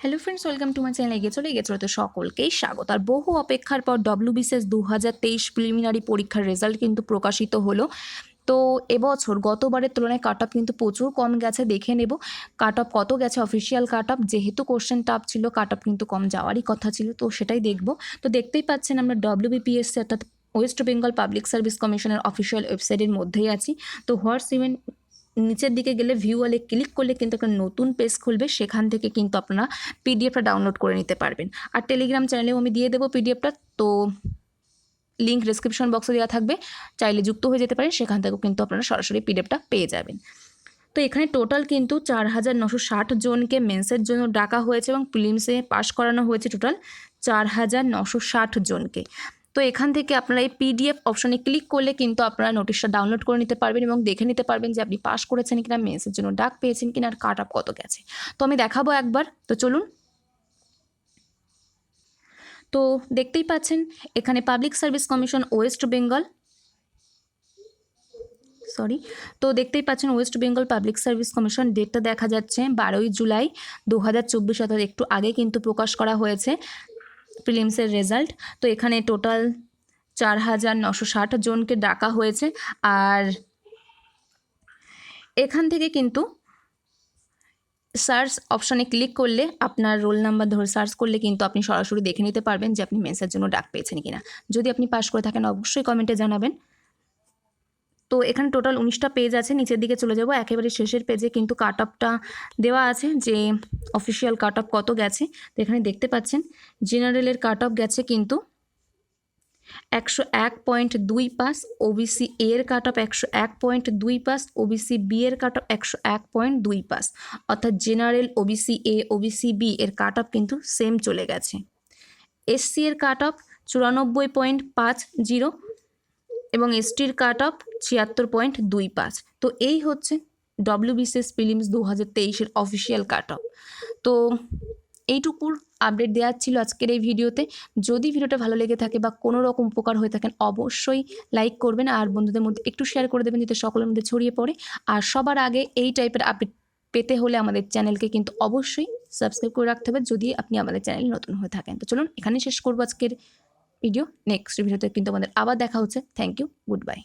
Hello friends welcome to my channel এগিয়ে চলে এগিয়ে চলে তো সকলকেই স্বাগত। আর বহু অপেক্ষার পর ডব্লিউবিসিএস দু হাজার তেইশ প্রিলিমিনারি পরীক্ষার রেজাল্ট কিন্তু প্রকাশিত হলো। তো এবছর গতবারের তুলনায় কাট অফ কিন্তু প্রচুর কম গেছে, দেখে নেব। কাট অফ কত গেছে? অফিসিয়াল কাট অফ যেহেতু কোশ্চেন টাফ ছিল কাট অফ কিন্তু কম যাওয়ারই কথা ছিল, তো সেটাই দেখব। তো দেখতেই পাচ্ছেন আমরা ডব্লিউবিপিএসসি অর্থাৎ ওয়েস্ট বেঙ্গল পাবলিক সার্ভিস কমিশনের অফিসিয়াল ওয়েবসাইটের মধ্যেই আছি। তো হোয়াটস ইভেন নিচের দিকে গেলে ভিউ ওয়ালে ক্লিক করলে কিন্তু একটা নতুন পেজ খুলবে, সেখান থেকে কিন্তু আপনারা পিডিএফটা ডাউনলোড করে নিতে পারবেন। আর টেলিগ্রাম চ্যানেলেও আমি দিয়ে দেবো পিডিএফটা তো লিঙ্ক ডিসক্রিপশন বক্সে দেওয়া থাকবে। চাইলে যুক্ত হয়ে যেতে পারেন, সেখান থেকেও কিন্তু আপনারা সরাসরি পিডিএফটা পেয়ে যাবেন। তো এখানে টোটাল কিন্তু চার হাজার নশো ষাট জনকে মেন্সের জন্য ডাকা হয়েছে এবং প্রিলিমসে পাশ করানো হয়েছে টোটাল চার হাজার নশো ষাট জনকে। তো এখান থেকে আপনারা এই পিডিএফ অপশনে ক্লিক করলে কিন্তু আপনারা নোটিশটা ডাউনলোড করে নিতে পারবেন এবং দেখে নিতে পারবেন যে আপনি পাস করেছেন কিনা, মেসের জন্য ডাক পেয়েছেন কিনা, আর কাট আপ কত গেছে। তো আমি দেখাবো একবার। তো চলুন। তো দেখতেই পাচ্ছেন, এখানে public service commission West Bengal sorry তো দেখতেই পাচ্ছেন West Bengal public service commission ডেটটা দেখা যাচ্ছে বারোই জুলাই দু হাজার চব্বিশ, অর্থাৎ একটু আগে কিন্তু প্রকাশ করা হয়েছে। প্রিলিমসের রেজাল্ট তো এখানে টোটাল চার হাজার নশো ষাট জনকে ডাকা হয়েছে। আর এখান থেকে কিন্তু সার্চ অপশানে ক্লিক করলে আপনার রোল নাম্বার ধরে সার্চ করলে কিন্তু আপনি সরাসরি দেখে নিতে পারবেন যে আপনি মেসের জন্য ডাক পেয়েছেন কিনা। যদি আপনি পাস করে থাকেন, অবশ্যই কমেন্টে জানাবেন। তো এখানে টোটাল উনিশটা পেজ আছে, নিচের দিকে চলে যাব। একেবারে শেষের পেজে কিন্তু কাট অফটা দেওয়া আছে, যে অফিসিয়াল কাট অফ কত গেছে। তো এখানে দেখতে পাচ্ছেন জেনারেলের কাট অফ গেছে কিন্তু একশো এক পয়েন্ট দুই পাস ওবিসি এর কাট অফ একশো এক পয়েন্ট দুই পাস ওবিসি বি এর কাট অফ একশো এক পয়েন্ট দুই পাস অর্থাৎ general OBC A OBC B এর কাট অফ কিন্তু সেম চলে গেছে। এসসি এর কাট অফ চুরানব্বই পয়েন্ট পাঁচ জিরো এবং এসটির কাট অফ ছিয়াত্তর পয়েন্ট দুই পাঁচ। তো এই হচ্ছে ডব্লিউবিসিএস প্রিলিমস দু হাজার তেইশের অফিসিয়াল কাট অফ। তো এইটুকুর আপডেট দেওয়ার ছিল আজকের এই ভিডিওতে। যদি ভিডিওটা ভালো লেগে থাকে বা কোনো রকম উপকার হয়ে থাকেন, অবশ্যই লাইক করবেন আর বন্ধুদের মধ্যে একটু শেয়ার করে দেবেন যাতে সকলের মধ্যে ছড়িয়ে পড়ে। আর সবার আগে এই টাইপের আপডেট পেতে হলে আমাদের চ্যানেলকে কিন্তু অবশ্যই সাবস্ক্রাইব করে রাখতে হবে, যদি আপনি আমাদের চ্যানেল নতুন হয়ে থাকেন। তো চলুন, এখানেই শেষ করব আজকের ভিডিও নেক্সট ভিডিওতে কিন্তু আমাদের আবার দেখা হচ্ছে। Thank you good bye